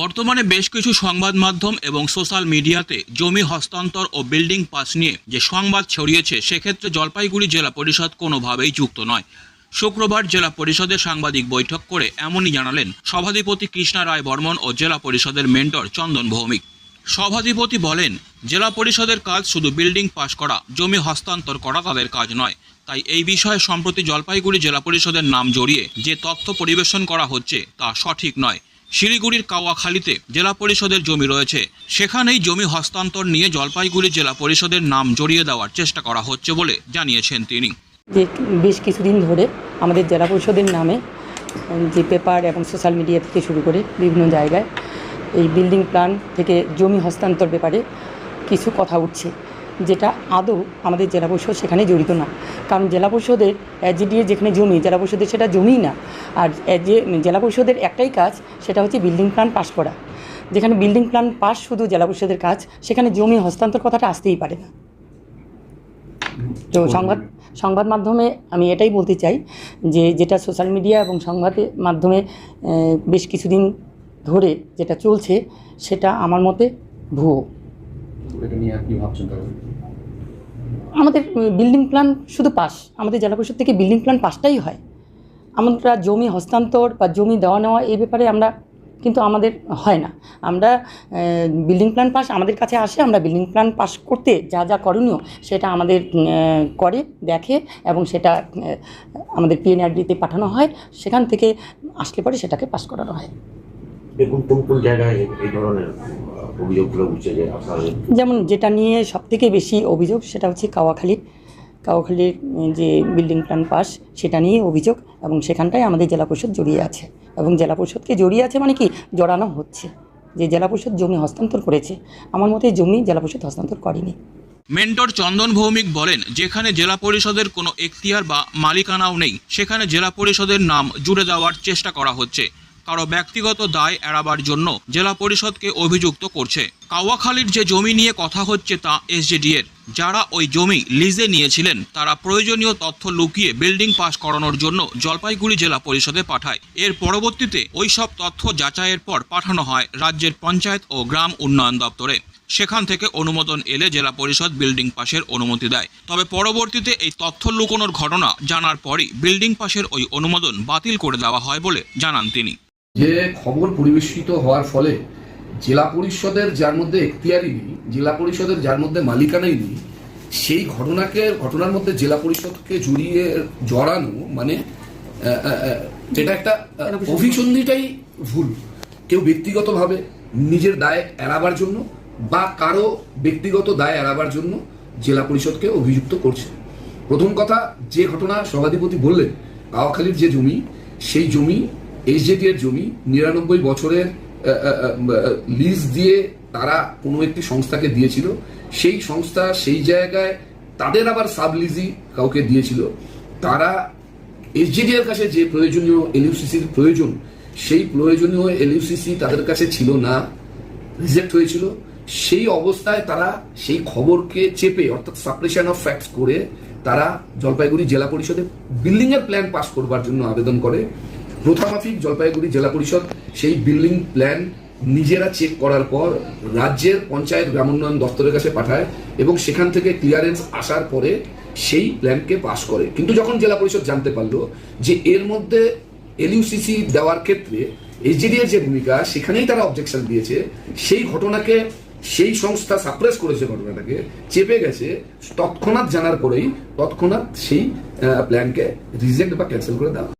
বর্তমানে বেশ কিছু সংবাদ মাধ্যম এবং সোশ্যাল মিডিয়াতে জমি হস্তান্তর ও বিল্ডিং পাস নিয়ে যে সংবাদ ছড়িয়েছে, সেক্ষেত্রে জলপাইগুড়ি জেলা পরিষদ কোনোভাবেই যুক্ত নয়। শুক্রবার জেলা পরিষদের সাংবাদিক বৈঠক করে এমনই জানালেন সভাধিপতি কৃষ্ণা রায় বর্মন ও জেলা পরিষদের মেন্টর চন্দন ভৌমিক। সভাধিপতি বলেন, জেলা পরিষদের কাজ শুধু বিল্ডিং পাস করা, জমি হস্তান্তর করা তাদের কাজ নয়। তাই এই বিষয়ে সম্প্রতি জলপাইগুড়ি জেলা পরিষদের নাম জড়িয়ে যে তথ্য পরিবেশন করা হচ্ছে তা সঠিক নয়। শিলিগুড়ির কাওয়াখালীতে জেলা পরিষদের জমি রয়েছে। সেখানেই জমি হস্তান্তর নিয়ে জলপাইগুড়ি জেলা পরিষদের নাম জড়িয়ে দেওয়ার চেষ্টা করা হচ্ছে বলে জানিয়েছেন তিনি। যে বেশ কিছুদিন ধরে আমাদের জেলা পরিষদের নামে, যে পেপার এবং সোশ্যাল মিডিয়া থেকে শুরু করে বিভিন্ন জায়গায় এই বিল্ডিং প্ল্যান থেকে জমি হস্তান্তর ব্যাপারে কিছু কথা উঠছে। যেটা আদৌ আমাদের জেলা পরিষদ সেখানে জড়িত না। কারণ জেলা পরিষদের এজিডিএ যেখানে জমি জেলা পরিষদের সেটা জমিই না। আর যে জেলা পরিষদের একটাই কাজ সেটা হচ্ছে বিল্ডিং প্ল্যান পাস করা। যেখানে বিল্ডিং প্ল্যান পাস শুধু জেলা পরিষদের কাজ সেখানে জমি হস্তান্তর কথাটা আসতেই পারে না। তো সংবাদ সংবাদ মাধ্যমে আমি এটাই বলতে চাই যে যেটা সোশ্যাল মিডিয়া এবং সংবাদের মাধ্যমে বেশ কিছুদিন ধরে যেটা চলছে সেটা আমার মতে ভুয়ো। এটা নিয়ে কি ভাবছেন তাহলে? আমাদের বিল্ডিং প্ল্যান শুধু পাস আমাদের জেলা পরিষদ থেকে বিল্ডিং প্ল্যান পাসটাই হয়। আমরা জমি হস্তান্তর বা জমি দেওয়া নেওয়া এই ব্যাপারে আমরা কিন্তু আমাদের হয় না। আমরা বিল্ডিং প্ল্যান পাস আমাদের কাছে আসে, আমরা বিল্ডিং প্ল্যান পাস করতে যা যা করণীয় সেটা আমাদের করে, দেখে এবং সেটা আমাদের পিএনআরডিতে পাঠানো হয়। সেখান থেকে আসলে পরে সেটাকে পাস করানো হয়। দেখুন কোন কোন জায়গায় এই- ধরনের অভিযোগগুলো উঠছে যে আপনাদের যেমন যেটা নিয়ে সবথেকে বেশি অভিযোগ সেটা হচ্ছে কাওয়াখালী। কাওয়াখালীর যে বিল্ডিং প্ল্যান পাস সেটা নিয়ে অভিযোগ এবং সেখানটায় আমাদের জেলা পরিষদ জড়িয়ে আছে। এবং জেলা পরিষদকে জড়িয়ে আছে মানে কি? জড়ানো হচ্ছে। যে জেলা পরিষদ জমি হস্তান্তর করেছে। আমার মতে জমি জেলা পরিষদ হস্তান্তর করেনি। মেন্টর চন্দন ভৌমিক বলেন যেখানে জেলা পরিষদের কোনো এখতিয়ার বা মালিকানাও নেই সেখানে জেলা পরিষদের নাম জুড়ে দেওয়ার চেষ্টা করা হচ্ছে। কারও ব্যক্তিগত দায় এড়াবার জন্য জেলা পরিষদকে অভিযুক্ত করছে। কাওয়াখালীর যে জমি নিয়ে কথা হচ্ছে তা এসজেডি এর। যারা ওই জমি লিজে নিয়েছিলেন, তারা প্রয়োজনীয় তথ্য লুকিয়ে বিল্ডিং পাস করানোর জন্য জলপাইগুড়ি জেলা পরিষদে পাঠায়। এর পরবর্তীতে ওই সব তথ্য যাচাইয়ের পর পাঠানো হয় রাজ্যের পঞ্চায়েত ও গ্রাম উন্নয়ন দপ্তরে। সেখান থেকে অনুমোদন এলে জেলা পরিষদ বিল্ডিং পাশের অনুমতি দেয়। তবে পরবর্তীতে এই তথ্য লুকোনোর ঘটনা জানার পরই বিল্ডিং পাসের ওই অনুমোদন বাতিল করে দেওয়া হয় বলে জানান তিনি। যে খবর পরিবেশিত হওয়ার ফলে জেলা পরিষদের যার মধ্যে এখতিয়ারই নেই জেলা পরিষদের যার মধ্যে মালিকানাই নেই সেই ঘটনাকে ঘটনার মধ্যে জেলা পরিষদকে জড়িয়ে জড়ানো মানে যেটা একটা অভিসন্ধিটাই ভুল। কেউ ব্যক্তিগতভাবে নিজের দায় এড়াবার জন্য বা কারও ব্যক্তিগত দায় এড়াবার জন্য জেলা পরিষদকে অভিযুক্ত করছে। প্রথম কথা যে ঘটনা সভাধিপতি বললেন কাওয়াখালীর যে জমি সেই জমি এইচজেডি এর জমি নিরানব্বই বছরের লিজ দিয়ে তারা কোনো একটি সংস্থাকে দিয়েছিল। সেই সংস্থা সেই জায়গায় তাদের আবার সাব লিজি কাউকে দিয়েছিল। তারা এইচজেডি এর কাছে যে প্রয়োজনীয় এলইউসিসির প্রয়োজন, সেই প্রয়োজনীয় এলইউসিসি তাদের কাছে ছিল না, রিজেক্ট হয়েছিল। সেই অবস্থায় তারা সেই খবরকে চেপে, অর্থাৎ সাপ্রেশন অফ ফ্যাক্টস করে তারা জলপাইগুড়ি জেলা পরিষদে বিল্ডিং এর প্ল্যান পাস করবার জন্য আবেদন করে। প্রথামাফিক জলপাইগুড়ি জেলা পরিষদ সেই বিল্ডিং প্ল্যান নিজেরা চেক করার পর রাজ্যের পঞ্চায়েত গ্রামোন্নয়ন দপ্তরের কাছে পাঠায় এবং সেখান থেকে ক্লিয়ারেন্স আসার পরে সেই প্ল্যানকে পাস করে। কিন্তু যখন জেলা পরিষদ জানতে পারল যে এর মধ্যে এলইউসিসি দেওয়ার ক্ষেত্রে এর যে ভূমিকা, সেখানেই তারা অবজেকশন দিয়েছে, সেই ঘটনাকে সেই সংস্থা সাপ্রেস করেছে ঘটনাটাকে, চেপে গেছে, তৎক্ষণাৎ জানার পরেই তৎক্ষণাৎ সেই প্ল্যানকে রিজেক্ট বা ক্যান্সেল করে দেওয়া